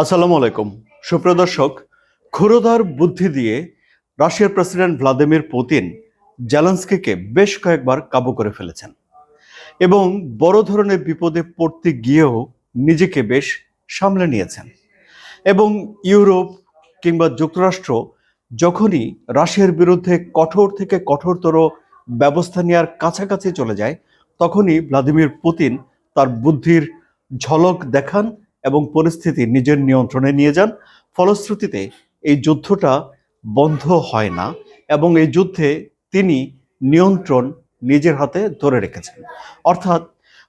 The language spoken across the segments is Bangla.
আসসালামু আলাইকুম। সুপ্রদর্শক ক্ষুরোধার বুদ্ধি দিয়ে রাশিয়ার প্রেসিডেন্ট ভ্লাদিমির পুতিন জ্যালেন্সকিকে বেশ কয়েকবার কাবু করে ফেলেছেন এবং বড় ধরনের বিপদে পড়তে গিয়েও নিজেকে বেশ সামলে নিয়েছেন। এবং ইউরোপ কিংবা যুক্তরাষ্ট্র যখনই রাশিয়ার বিরুদ্ধে কঠোর থেকে কঠোরতর ব্যবস্থা নেওয়ার কাছাকাছি চলে যায়, তখনই ভ্লাদিমির পুতিন তার বুদ্ধির ঝলক দেখান এবং পরিস্থিতি নিজের নিয়ন্ত্রণে নিয়ে যান। ফলশ্রুতিতে এই যুদ্ধটা বন্ধ হয় না এবং এই যুদ্ধে তিনি নিয়ন্ত্রণ নিজের হাতে ধরে রেখেছেন। অর্থাৎ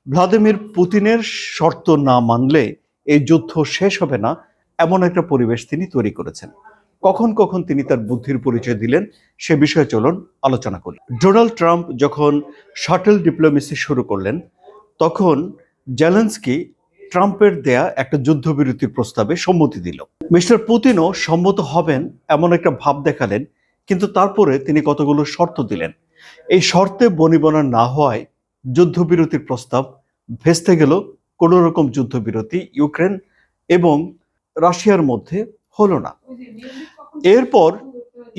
ভ্লাদিমির পুতিনের শর্ত না মানলে এই যুদ্ধ শেষ হবে না এমন একটা পরিবেশ তিনি তৈরি করেছেন। কখন কখন তিনি তার বুদ্ধির পরিচয় দিলেন সে বিষয়ে চলুন আলোচনা করি। ডোনাল্ড ট্রাম্প যখন শাটল ডিপ্লোমেসি শুরু করলেন, তখন জেলেন্সকি ট্রাম্পের দেয়া একটা যুদ্ধবিরতির প্রস্তাবে সম্মতি দিল। মিস্টার পুতিনও সম্মত হবেন এমন একটা ভাব দেখালেন, কিন্তু তারপরে তিনি কতগুলো শর্ত দিলেন। এই শর্তে বনিবনা না হওয়ায় যুদ্ধবিরতির প্রস্তাব ভেস্তে গেল কোনো রকম যুদ্ধবিরতি ইউক্রেন এবং রাশিয়ার মধ্যে হলো না। এরপর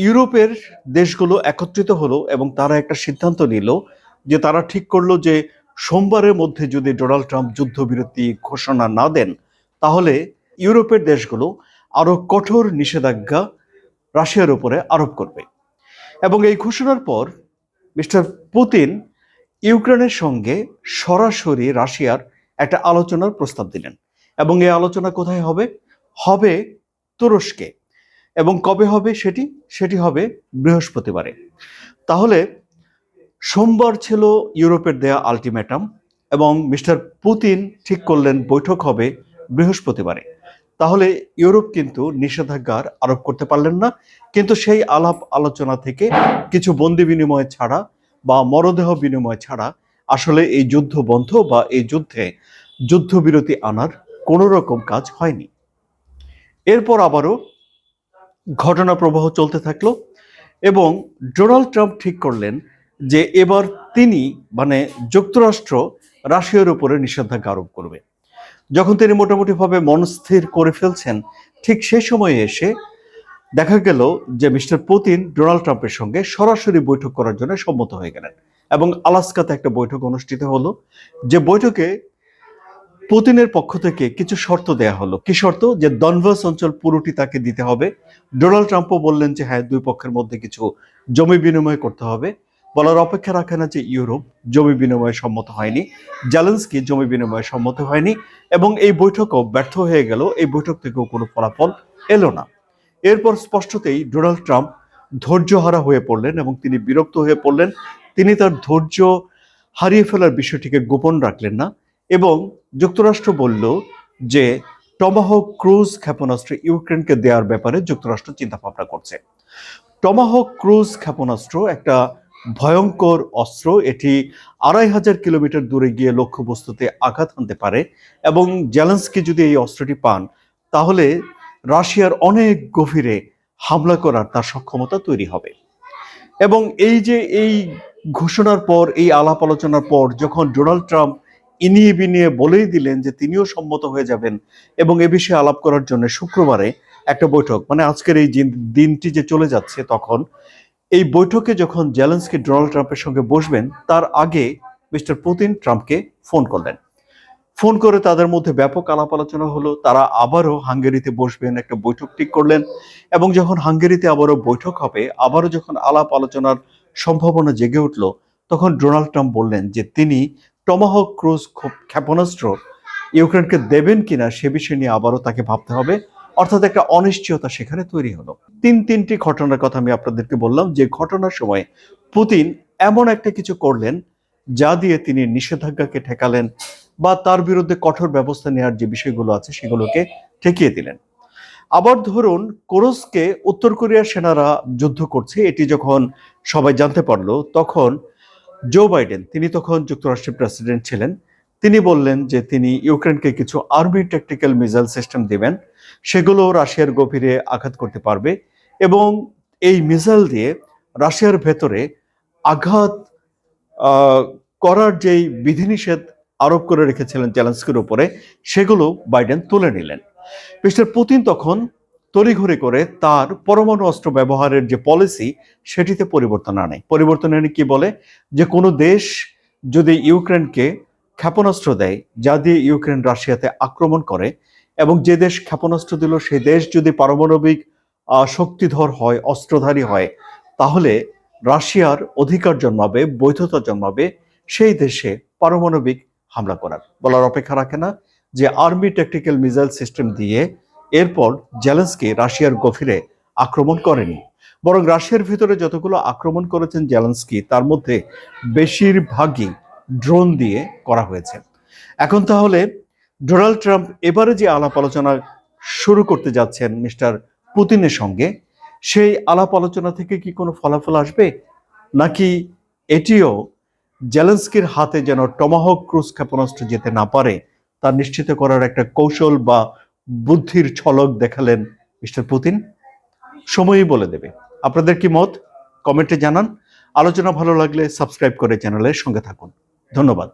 ইউরোপের দেশগুলো একত্রিত হলো এবং তারা একটা সিদ্ধান্ত নিল যে তারা ঠিক করল যে সোমবারের মধ্যে যদি ডোনাল্ড ট্রাম্প যুদ্ধবিরতি ঘোষণা না দেন, তাহলে ইউরোপের দেশগুলো আরও কঠোর নিষেধাজ্ঞা রাশিয়ার উপরে আরোপ করবে। এবং এই ঘোষণার পর মিস্টার পুতিন ইউক্রেনের সঙ্গে সরাসরি রাশিয়ার একটা আলোচনার প্রস্তাব দিলেন। এবং এই আলোচনা কোথায় হবে? হবে তুরস্কে। এবং কবে হবে সেটি? সেটি হবে বৃহস্পতিবারে। তাহলে সোমবার ছিল ইউরোপের দেয়া আলটিমেটাম এবং মিস্টার পুতিন ঠিক করলেন বৈঠক হবে বৃহস্পতিবারে। তাহলে ইউরোপ কিন্তু নিষেধাজ্ঞার আরোপ করতে পারলেন না, কিন্তু সেই আলাপ আলোচনা থেকে কিছু বন্দি বিনিময় ছাড়া বা মরদেহ বিনিময় ছাড়া আসলে এই যুদ্ধ বন্ধ বা এই যুদ্ধে যুদ্ধবিরতি আনার কোনো রকম কাজ হয়নি। এরপর আবারও ঘটনা প্রবাহ চলতে থাকল এবং ডোনাল্ড ট্রাম্প ঠিক করলেন যে এবার তিনি মানে যুক্তরাষ্ট্র রাশিয়ার উপরে নিষেধাজ্ঞা আরোপ করবে। যখন তিনি মোটামুটিভাবে মনস্থির করে ফেলছেন, ঠিক সেই সময়ে এসে দেখা গেল যে মিস্টার পুতিন ডোনাল্ড ট্রাম্পের সঙ্গে সরাসরি বৈঠক করার জন্য সম্মত হয়ে গেলেন এবং আলাস্কাতে একটা বৈঠক অনুষ্ঠিত হলো, যে বৈঠকে পুতিনের পক্ষ থেকে কিছু শর্ত দেয়া হলো। কি শর্ত? যে দনভাস অঞ্চল পুরোটি তাকে দিতে হবে। ডোনাল্ড ট্রাম্পও বললেন যে হ্যাঁ দুই পক্ষের মধ্যে কিছু জমি বিনিময় করতে হবে। বলার অপেক্ষা রাখে না যে ইউরোপ জমি বিনিময়ে সম্মত হয়নি, জ্যালেন্সকি জমি বিনিময়ে সম্মত হয়নি, এবং এই বৈঠকও ব্যর্থ হয়ে গেল, এই বৈঠক থেকেও কোনো ফলাফল এলো না। এরপর স্পষ্টতেই ডোনাল্ড ট্রাম্প ধৈর্যহারা হয়ে পড়লেন এবং তিনি বিরক্ত হয়ে পড়লেন। তিনি তার ধৈর্য হারিয়ে ফেলার বিষয়টিকে গোপন রাখলেন না এবং যুক্তরাষ্ট্র বলল যে টমাহক ক্রুজ ক্ষেপণাস্ত্র ইউক্রেনকে দেওয়ার ব্যাপারে যুক্তরাষ্ট্র চিন্তা ভাবনা করছে। টমাহক ক্রুজ ক্ষেপণাস্ত্র একটা ভয়ঙ্কর অস্ত্র। এটি আড়াই হাজার কিলোমিটার দূরে গিয়ে লক্ষ্যবস্তুতে আঘাত হানতে পারে এবং জেলেন্সকি যদি এই অস্ত্রটি পান, তাহলে রাশিয়ার অনেক গভীরে হামলা করার তার সক্ষমতা তৈরি হবে। এবং এই যে এই ঘোষণার পর, এই আলাপ আলোচনার পর যখন ডোনাল্ড ট্রাম্প ইনিয়ে বিনিয়ে বলেই দিলেন যে তিনিও সম্মত হয়ে যাবেন এবং এ বিষয়ে আলাপ করার জন্য শুক্রবারে একটা বৈঠক মানে আজকের এই দিনটি যে চলে যাচ্ছে তখন এই বৈঠকে যখন জেলেন্সকি ডোনাল্ড ট্রাম্পের সঙ্গে বসবেন, তার আগে মিস্টার পুতিন ট্রাম্পকে ফোন করলেন। ফোন করে তাদের মধ্যে ব্যাপক আলাপ আলোচনা হলো। তারা আবারও হাঙ্গেরিতে বসবেন, একটা বৈঠক ঠিক করলেন এবং যখন হাঙ্গেরিতে আবারও বৈঠক হবে, আবারও যখন আলাপ আলোচনার সম্ভাবনা জেগে উঠল, তখন ডোনাল্ড ট্রাম্প বললেন যে তিনি টমাহক ক্রুজ ক্ষেপ- ক্ষেপণাস্ত্র ইউক্রেনকে দেবেন কিনা সে বিষয় নিয়ে আবারও তাকে ভাবতে হবে। অর্থাৎ একটা অনিশ্চয়তা সেখানে তৈরি হলো। তিন তিনটি ঘটনার কথা আমি আপনাদেরকে বললাম, যে ঘটনার সময় পুতিন এমন একটা কিছু করলেন, যা দিয়ে তিনি নিষেধাজ্ঞাকে ঠেকালেন বা তার বিরুদ্ধে কঠোর ব্যবস্থা নেওয়ার যে বিষয়গুলো আছে সেগুলোকে ঠেকিয়ে দিলেন। আবার ধরুন, কোরসকে উত্তর কোরিয়ার সেনারা যুদ্ধ করছে, এটি যখন সবাই জানতে পারল, তখন জো বাইডেন, তিনি তখন যুক্তরাষ্ট্রের প্রেসিডেন্ট ছিলেন তিনি বললেন যে তিনি ইউক্রেনকে কিছু আর্মি ট্যাকটিক্যাল মিসাইল সিস্টেম দেবেন, সেগুলো রাশিয়ার গভীরে আঘাত করতে পারবে এবং এই মিসাইল দিয়ে রাশিয়ার ভেতরে আঘাত করার যেই বিধিনিষেধ আরোপ করে রেখেছিলেন চ্যালেঞ্জকের উপরে, সেগুলো বাইডেন তুলে নিলেন। মিস্টার পুতিন তখন তড়িঘড়ি করে তার পরমাণু অস্ত্র ব্যবহারের যে পলিসি সেটিতে পরিবর্তন আনে। পরিবর্তন এনে কি বলে? যে কোনো দেশ যদি ইউক্রেনকে ক্ষেপণাস্ত্র দেয়, যা দিয়ে ইউক্রেন রাশিয়াতে আক্রমণ করে এবং যে দেশ ক্ষেপণাস্ত্র দিল সেই দেশ যদি পারমাণবিক শক্তিধর হয়, অস্ত্রধারী হয়, তাহলে রাশিয়ার অধিকার জন্মাবে, বৈধতা জন্মাবে, সেই দেশে পারমাণবিক হামলা করার। বলার অপেক্ষা রাখে না যে আর্মি ট্যাকটিক্যাল মিসাইল সিস্টেম দিয়ে এরপর জেলেন্সকি রাশিয়ার গভীরে আক্রমণ করেনি। বরং রাশিয়ার ভিতরে যতগুলো আক্রমণ করেছেন জেলেন্সকি, তার মধ্যে বেশিরভাগই ড্রোন দিয়ে করা হয়েছে। এখন তাহলে ডোনাল্ড ট্রাম্প এবারে যে আলাপ আলোচনা শুরু করতে যাচ্ছেন মিস্টার পুতিনের সঙ্গে, সেই আলাপ আলোচনা থেকে কি কোনো ফলাফল আসবে? নাকি এটিও জেলেন্সকির হাতে যেন টমাহক ক্রুজ ক্ষেপণাস্ত্র যেতে না পারে, তা নিশ্চিত করার একটা কৌশল বা বুদ্ধির ছলক দেখালেন মিস্টার পুতিন? সময়ই বলে দেবে। আপনাদের কি মত? কমেন্টে জানান। আলোচনা ভালো লাগলে সাবস্ক্রাইব করে চ্যানেলের সঙ্গে থাকুন। ধন্যবাদ।